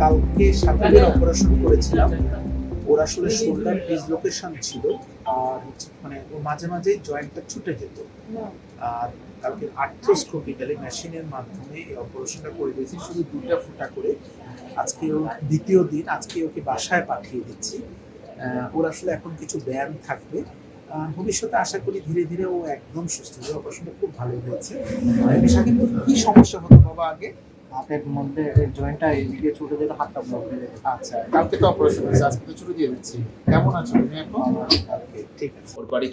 কালকে সাকিবের অপারেশন করেছিলাম। ওর আসলে শোল্ডার ডিসলোকেশন ছিল আর মানে ও মাঝে মাঝে জয়েন্টটা ছুটে যেত। আর কালকে আর্থ্রোস্কোপিক্যালি মেশিনের মাধ্যমে এই অপারেশনটা করে দিয়েছি, শুধু দুটা ফুটা করে। আজকে ও দ্বিতীয় দিন, আজকে ওকে বাসায় পাঠিয়ে দিচ্ছি। ওর আসলে এখন কিছু ব্যায়াম থাকবে। ভবিষ্যতে আশা করি ধীরে ধীরে ও একদম সুস্থ হবে অপারেশনটা খুব ভালো হয়েছে। সাকিব কি সমস্যা হতো বাবা আগে। হাতের মধ্যে জয়েন্টটা এদিকে ছুটে যেত হাতটা ব্লক হয়ে আচ্ছা কালকে তো অপারেশন হয়েছে আজকে তো ছুটি দিয়ে দিচ্ছি। কেমন আছো তুমি এখন? ঠিক আছে। ওর বাড়ি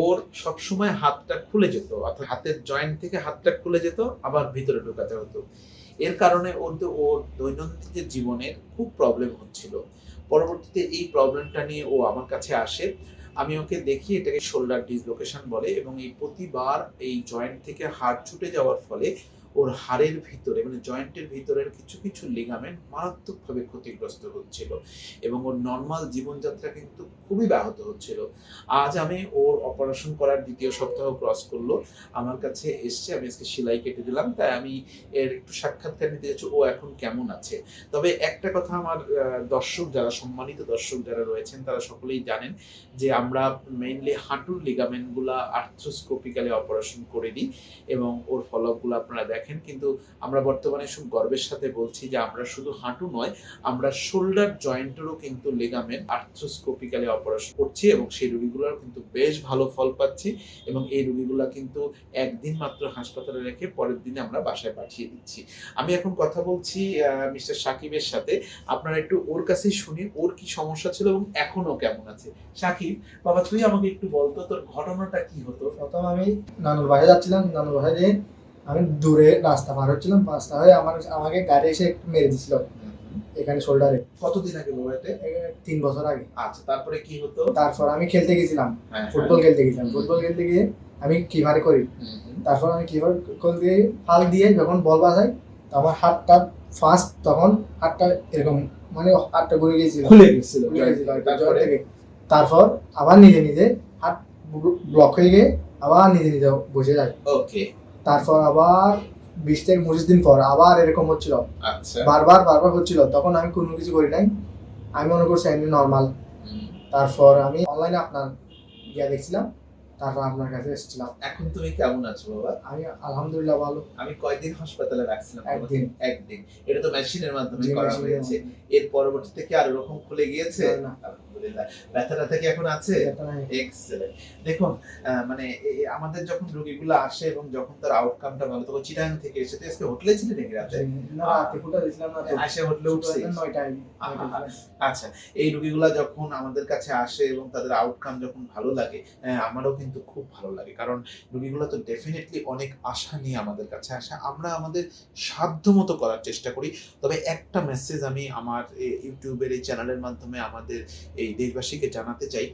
ওর সবসময় হাতটা খুলে যেত অর্থাৎ হাতের জয়েন্ট থেকে হাতটা খুলে যেত আবার ভিতরে ঢোকাতে হতো। এর কারণে ওর তো ওর দৈনন্দিন জীবনের খুব প্রবলেম হচ্ছিল। পরবর্তীতে এই প্রবলেমটা নিয়ে ও আমার কাছে আসে। আমি ওকে দেখি এটাকে শোল্ডার ডিসলোকেশন বলে এবং এই প্রতিবার এই জয়েন্ট থেকে হাড় ছুটে যাওয়ার ফলে ওর হাড়ের ভিতরে মানে জয়েন্টের ভিতরের কিছু কিছু লিগামেন্ট মারাত্মকভাবে ক্ষতিগ্রস্ত হচ্ছিল এবং ওর নর্মাল জীবনযাত্রা কিন্তু খুবই ব্যাহত হচ্ছিল। আজ আমি ওর অপারেশন করার দ্বিতীয় সপ্তাহ ক্রস করল। আমার কাছে এসছে, আমি আজকে সেলাই কেটে দিলাম, তাই আমি এর একটু সাক্ষাৎকার নিতে যাচ্ছি, ও এখন কেমন আছে? তবে একটা কথা আমার দর্শক যারা, সম্মানিত দর্শক যারা রয়েছেন, তারা সকলেই জানেন যে আমরা মেইনলি হাঁটুর লিগামেন্টগুলা আর্থ্রোস্কোপিক্যালি অপারেশন করে দিই এবং ওর ফলকগুলো আপনারা দেখেন। কিন্তু আমরা বর্তমানে খুব গর্বের সাথে বলছি যে আমরা শুধু হাঁটু নয়, আমরা শোল্ডার জয়েন্টেরও কিন্তু লিগামেন্ট আর্থ্রোস্কোপিক্যালি অপারেশন করছি এবং সেই রোগীগুলোর কিন্তু বেশ ভালো ফল পাচ্ছি এবং এই রোগীগুলো কিন্তু একদিন মাত্র হাসপাতালে রেখে পরের দিনে আমরা বাসায় পাঠিয়ে দিচ্ছি। আমি এখন কথা বলছি মিস্টার সাকিবের সাথে। আপনারা একটু ওর কাছেই শুনি, ওর কি সমস্যা ছিল এবং এখনও কেমন আছে? সাকিব, বাবা তুই আমাকে একটু বলতো তোর ঘটনাটা কি হতো? প্রথম আমি নানুর বাসায় যাচ্ছিলাম, নানুর দিয়ে আমি দূরে রাস্তা পার হচ্ছিলাম রাস্তা হয়ে আমার আমাকে গাড়ি এসে একটু মেরে দিছিল এখানে শোল্ডারে কতদিন আগে বাবা তিন বছর আগে। আচ্ছা তারপরে কি হতো? তারপর আমি খেলতে গেছিলাম হ্যাঁ, ফুটবল খেলতে গেছিলাম। ফুটবল খেলতে গিয়ে আমি কীভাবে করি। তারপর আমি কীভাবে গিয়ে ফাল দিয়ে যখন বল বাজাই তো আমার হাতটা ফার্স্ট তখন হাতটা এরকম মানে হাতটা ঘুরে গিয়েছিল। খুলে গেছিল। তারপর? আবার নিজে নিজে হাত ব্লক হয়ে গিয়ে আবার নিজে নিজে বসে যায়। ওকে তারপর আবার বিশ থেকে পঁচিশ দিন পর আবার এরকম হচ্ছিল। আচ্ছা। বারবার বারবার হচ্ছিল। তখন আমি কোনো কিছু করি নাই। আমি মনে করছি এমনি নর্মাল তারপর আমি অনলাইনে আপনার ইয়া দেখছিলাম। তারপর আপনার কাছে এসেছিলাম। এখন তুমি কেমন আছো বাবা? আমি আলহামদুলিল্লাহ ভালো। আমি কয়দিন হাসপাতালে রাখছিলাম একদিন। একদিন। এটা তো মেশিনের মাধ্যমে করা হয়েছে। এর পরবর্তীতে কি আরও রকম খুলে গিয়েছে? না। আলহামদুলিল্লাহ ব্যথা কি এখন আছে? এক্সেলেন্ট দেখুন মানে আমাদের যখন রোগীগুলো আসে এবং যখন তার আউটকামটা ভালো তখন চিটাং থেকে এসে তো আজকে হোটেলে ছিলেন নাকি রাতে? আসে হোটেলে উঠছে আচ্ছা এই রোগীগুলা যখন আমাদের কাছে আসে এবং তাদের আউটকাম যখন ভালো লাগে হ্যাঁ, আমারও কিন্তু খুব ভালো লাগে। কারণ রোগীগুলো তো ডেফিনেটলি অনেক আশা নিয়ে আমাদের কাছে আসে। আমরা আমাদের সাধ্য মতো করার চেষ্টা করি। তবে একটা মেসেজ আমি আমার ইউটিউবের এই চ্যানেলের মাধ্যমে আমাদের এই দেশবাসীকে জানাতে চাই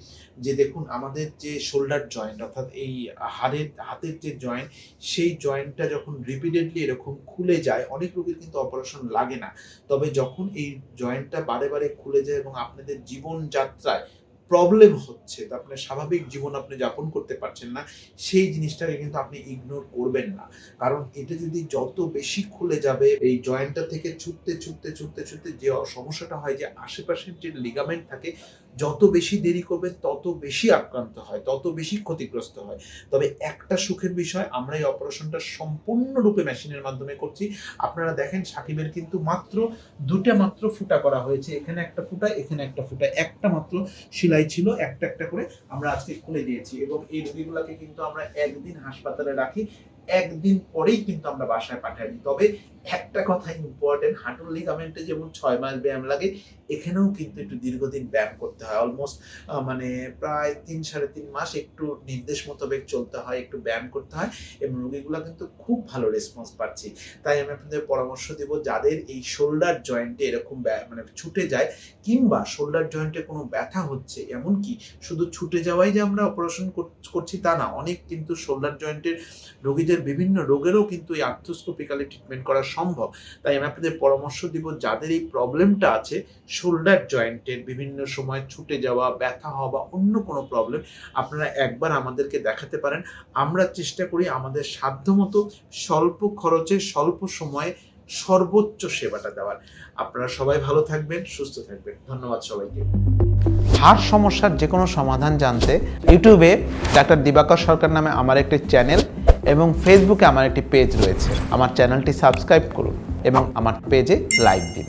যে দেখুন, আমাদের যে শোল্ডার জয়েন্ট অর্থাৎ এই হাড়ের, হাতের যে জয়েন্ট সেই জয়েন্টটা যখন রিপিটেডলি এরকম খুলে যায়, অনেক রোগীর কিন্তু অপারেশন লাগে না। তবে যখন এই জয়েন্টটা বারে বারে খুলে যায় এবং আপনাদের জীবনযাত্রায় প্রবলেম হচ্ছে আপনার স্বাভাবিক জীবন আপনি যাপন করতে পারছেন না, সেই জিনিসটাকে কিন্তু আপনি ইগনোর করবেন না। কারণ এটা যদি যত বেশি খুলে যাবে, এই জয়েন্টটা থেকে ছুটতে ছুটতে ছুটতে ছুটতে যে সমস্যাটা হয়, যে আশেপাশের যে লিগামেন্ট থাকে, যত বেশি দেরি করবে, তত বেশি আক্রান্ত হয়, তত বেশি ক্ষতিগ্রস্ত হয়। তবে একটা সুখের বিষয়, আমরা এই অপারেশনটা সম্পূর্ণরূপে মেশিনের মাধ্যমে করছি। আপনারা দেখেন, সাকিবের কিন্তু মাত্র দুটা মাত্র ফুটা করা হয়েছে। এখানে একটা ফুটা, এখানে একটা ফুটা, একটা মাত্র সেলাই ছিল, একটা একটা করে আমরা আজকে খুলে দিয়েছি এবং এই রোগীগুলোকে কিন্তু আমরা একদিন হাসপাতালে রাখি। একদিন পরেই কিন্তু আমরা বাসায় পাঠাই তবে একটা কথা ইম্পর্টেন্ট হাঁটুর লিগামেন্টে যেমন ছয় মাস ব্যায়াম লাগে, এখানেও কিন্তু একটু দীর্ঘদিন ব্যায়াম করতে হয়। অলমোস্ট মানে প্রায় তিন, সাড়ে তিন মাস একটু নির্দেশ মোতাবেক চলতে হয়, একটু ব্যায়াম করতে হয় এবং রোগীগুলো কিন্তু খুব ভালো রেসপন্স পাচ্ছি। তাই আমি আপনাদের পরামর্শ দেব, যাদের এই শোল্ডার জয়েন্টে এরকম মানে ছুটে যায় কিংবা শোল্ডার জয়েন্টে কোনো ব্যথা হচ্ছে এমনকি শুধু ছুটে যাওয়াই যে আমরা অপারেশন করছি তা না, অনেক কিন্তু শোল্ডার জয়েন্টের রোগীদের বিভিন্ন রোগেরও কিন্তু এই আর্থোস্কোপিক্যালি ট্রিটমেন্ট করা সম্ভব। তাই আমি আপনাদের পরামর্শ দিব, যাদের এই প্রবলেমটা আছে শোল্ডার জয়েন্টের বিভিন্ন সময় ছুটে যাওয়া, ব্যথা হওয়া বা অন্য কোনো প্রবলেম আপনারা একবার আমাদেরকে দেখাতে পারেন। আমরা চেষ্টা করি আমাদের সাধ্যমতো স্বল্প খরচে, স্বল্প সময়ে সর্বোচ্চ সেবাটা দেওয়ার। আপনারা সবাই ভালো থাকবেন, সুস্থ থাকবেন। ধন্যবাদ সবাইকে। হাড় সমস্যার যে কোনো সমাধান জানতে ইউটিউবে ডাক্তার দিবাকর সরকার নামে আমার একটি চ্যানেল এবং ফেসবুকে আমার একটি পেজ রয়েছে। আমার চ্যানেলটি সাবস্ক্রাইব করুন এবং আমার পেজে লাইক দিন।